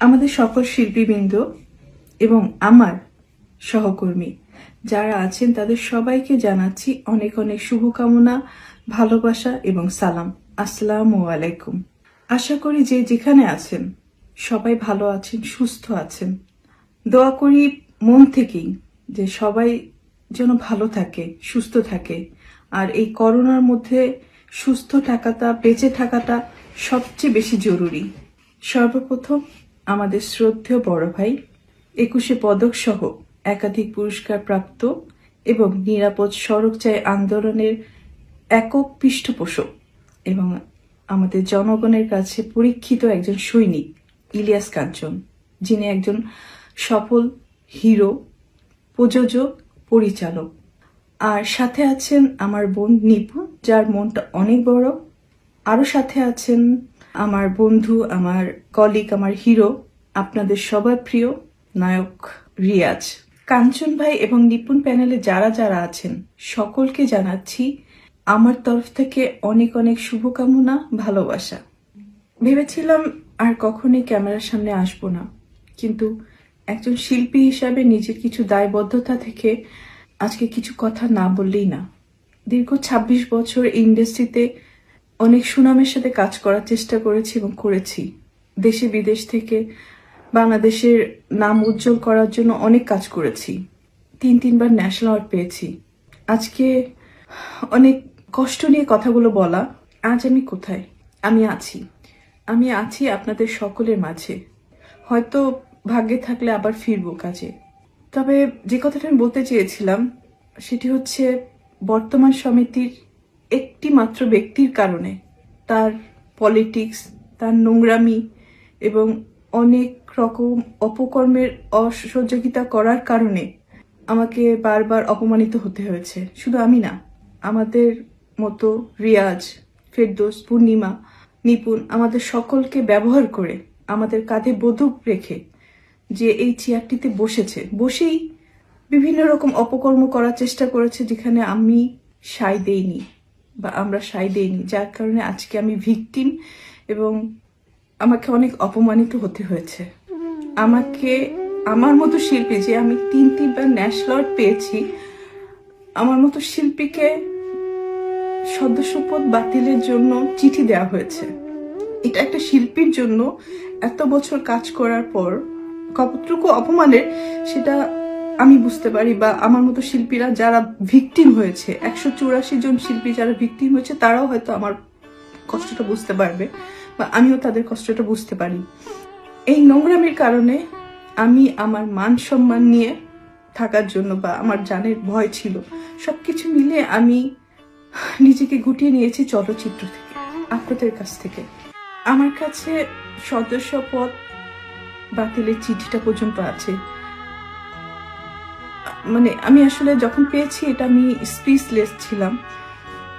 আমাদের সকল শিল্পীবৃন্দ এবং আমার সহকর্মী যারা আছেন, তাদের সবাইকে জানাচ্ছি অনেক অনেক শুভকামনা, ভালোবাসা এবং সালাম। আসসালামু আলাইকুম। আশা করি যে যেখানে আছেন, সবাই ভালো আছেন, সুস্থ আছেন। দোয়া করি মন থেকেই যে সবাই যেন ভালো থাকে, সুস্থ থাকে। আর এই করোনার মধ্যে সুস্থ থাকাটা, বেঁচে থাকাটা সবচেয়ে বেশি জরুরি। সর্বপ্রথম আমাদের শ্রদ্ধেয় বড় ভাই, একুশে পদক সহ একাধিক পুরস্কার প্রাপ্ত এবং নিরাপদ সড়ক চাই আন্দোলনের একক পৃষ্ঠপোষক এবং আমাদের জনগণের কাছে পরীক্ষিত একজন সৈনিক, ইলিয়াস কাঞ্চন, যিনি একজন সফল হিরো প্রযোজক পরিচালক। আর সাথে আছেন আমার বোন নিপু, যার মনটা অনেক বড়। আরও সাথে আছেন আমার বন্ধু, আমার কলিগ আমার হিরো আপনাদের সবার প্রিয় নায়ক রিয়াজ। কাঞ্চন ভাই এবং নিপুণ প্যানেলে যারা যারা আছেন, সকলকে জানাচ্ছি আমার তরফ থেকে অনেক অনেক শুভকামনা, ভালোবাসা। ভেবেছিলাম আর কখনোই ক্যামেরার সামনে আসব না, কিন্তু একজন শিল্পী হিসাবে নিজের কিছু দায়বদ্ধতা থেকে আজকে কিছু কথা না বললেই না। দীর্ঘ ২৬ বছর ইন্ডাস্ট্রিতে অনেক সুনামের সাথে কাজ করার চেষ্টা করেছি এবং করেছি। দেশে, বিদেশ থেকে বাংলাদেশের নাম উজ্জ্বল করার জন্য অনেক কাজ করেছি। তিন, তিনবার ন্যাশনাল অ্যাওয়ার্ড পেয়েছি। আজকে অনেক কষ্ট নিয়ে কথাগুলো বলা, আজ আমি কোথায়? আমি আছি। আমি আছি আপনাদের সকলের মাঝে। হয়তো ভাগ্যে থাকলে আবার ফিরবো কাজে। তবে যে কথাটা আমি বলতে চেয়েছিলাম, সেটি হচ্ছে বর্তমান সমিতির একটি মাত্র ব্যক্তির কারণে তার পলিটিক্স, তার নোংরামি এবং অনেক রকম অপকর্মের অসহযোগিতা করার কারণে আমাকে বারবার অপমানিত হতে হয়েছে। শুধু আমি না, আমাদের মতো রিয়াজ, ফেরদোস, পূর্ণিমা, নিপুণ, আমাদের সকলকে ব্যবহার করে, আমাদের কাঁধে বন্দুক রেখে যে এই চেয়ারটিতে বসেছে, বসেই বিভিন্ন রকম অপকর্ম করার চেষ্টা করেছে যেখানে আমি সাই দেইনি। বা আমরা সাই দেইনি। যার কারণে আজকে আমি ভিকটিম এবং আমাকে অনেক অপমানিত হতে হয়েছে। আমাকে, আমার মতো শিল্পী যে আমি তিন তিনবার ন্যাশনাল পেয়েছি, আমার মতো শিল্পীকে সদস্যপদ বাতিলের জন্য চিঠি দেওয়া হয়েছে। এটা একটা শিল্পীর জন্য এত বছর কাজ করার পর কতটুকু অপমানের, সেটা আমি বুঝতে পারি বা আমার মতো শিল্পীরা যারা ভিকটিম হয়েছে, একশো চুরাশি জন শিল্পী যারা ভিকটিম হয়েছে, তারাও হয়তো আমার কষ্টটা বুঝতে পারবে বা আমিও তাদের কষ্টটা বুঝতে পারি। এই নোংরামির কারণে আমি আমার মান সম্মান নিয়ে থাকার জন্য বা আমার জানের ভয় ছিল। সবকিছু মিলে আমি নিজেকে গুটিয়ে নিয়েছি চলচ্চিত্র থেকে আপনাদের কাছ থেকে। আমার কাছে সদস্য পদ বাতিলের চিঠিটা পর্যন্ত আছে। মানে আমি আসলে যখন পেয়েছি এটা আমি স্পিচলেস ছিলাম,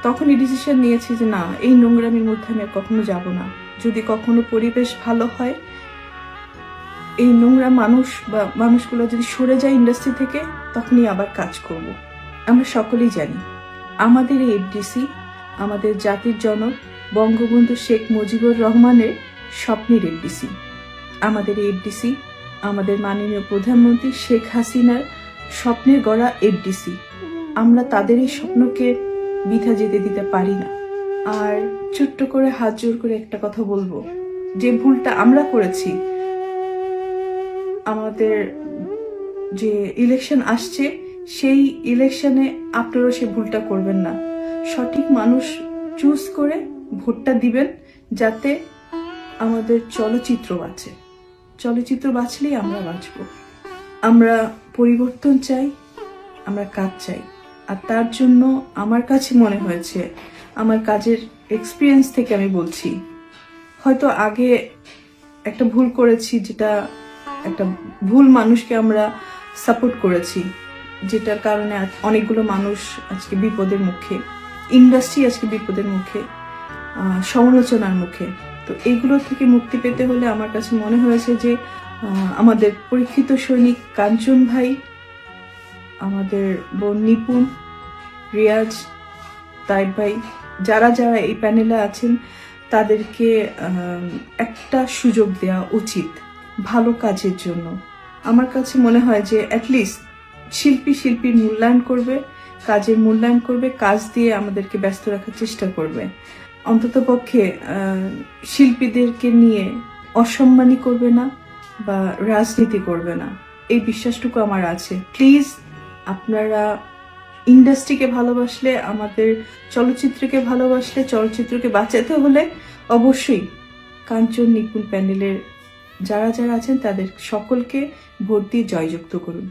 তখনই ডিসিশন নিয়েছি যে না, এই নোংরামির মধ্যে আমি কখনো যাব না। যদি কখনো পরিবেশ ভালো হয়, এই নোংরা মানুষ বা মানুষগুলো যদি সরে যায় ইন্ডাস্ট্রি থেকে, তখনই আবার কাজ করব। আমরা সকলেই জানি, আমাদের এই এফডিসি আমাদের জাতির জনক বঙ্গবন্ধু শেখ মুজিবুর রহমানের স্বপ্নের এফডিসি আমাদের এফডিসি আমাদের মাননীয় প্রধানমন্ত্রী শেখ হাসিনার স্বপ্নের গড়া এফডিসি আমরা তাদের এই স্বপ্নকে বৃথা যেতে দিতে পারি না। আর ছোট্ট করে হাত জোর করে একটা কথা বলব। যে ভুলটা আমরা করেছি, আমাদের যে ইলেকশন আসছে, সেই ইলেকশনে আপনারা সে ভুলটা করবেন না। সঠিক মানুষ চুজ করে ভোটটা দিবেন যাতে আমাদের চলচ্চিত্র বাঁচে। চলচ্চিত্র বাঁচলেই আমরা বাঁচব। আমরা পরিবর্তন চাই, আমরা কাজ চাই। আর তার জন্য আমার কাছে মনে হয়েছে, আমার কাজের এক্সপিরিয়েন্স থেকে আমি বলছি। হয়তো আগে একটা ভুল করেছি যেটা একটা ভুল মানুষকে আমরা সাপোর্ট করেছি, যেটার কারণে অনেকগুলো মানুষ আজকে বিপদের মুখে ইন্ডাস্ট্রি আজকে বিপদের মুখে সমালোচনার মুখে। তো এইগুলো থেকে মুক্তি পেতে হলে আমার কাছে মনে হয়েছে যে আমাদের পরীক্ষিত সৈনিক কাঞ্চন ভাই, আমাদের বোন নিপুণ, রিয়াজ তাইব ভাই, যারা যারা এই প্যানেলে আছেন, তাদেরকে একটা সুযোগ দেওয়া উচিত, ভালো কাজের জন্য। আমার কাছে মনে হয় যে অ্যাটলিস্ট শিল্পী শিল্পীর মূল্যায়ন করবে, কাজের মূল্যায়ন করবে, কাজ দিয়ে আমাদেরকে ব্যস্ত রাখার চেষ্টা করবে। অন্তত পক্ষে শিল্পীদেরকে নিয়ে অসম্মানই করবে না। বা রাজনীতি করবে না। এই বিশ্বাসটুকু আমার আছে। প্লিজ আপনারা ইন্ডাস্ট্রিকে ভালোবাসলে, আমাদের চলচ্চিত্রকে ভালোবাসলে, চলচ্চিত্রকে বাঁচাতে হলে অবশ্যই কাঞ্চন নিপুণ প্যানেলের যারা যারা আছেন, তাদের সকলকে ভোট দিয়ে জয়যুক্ত করুন।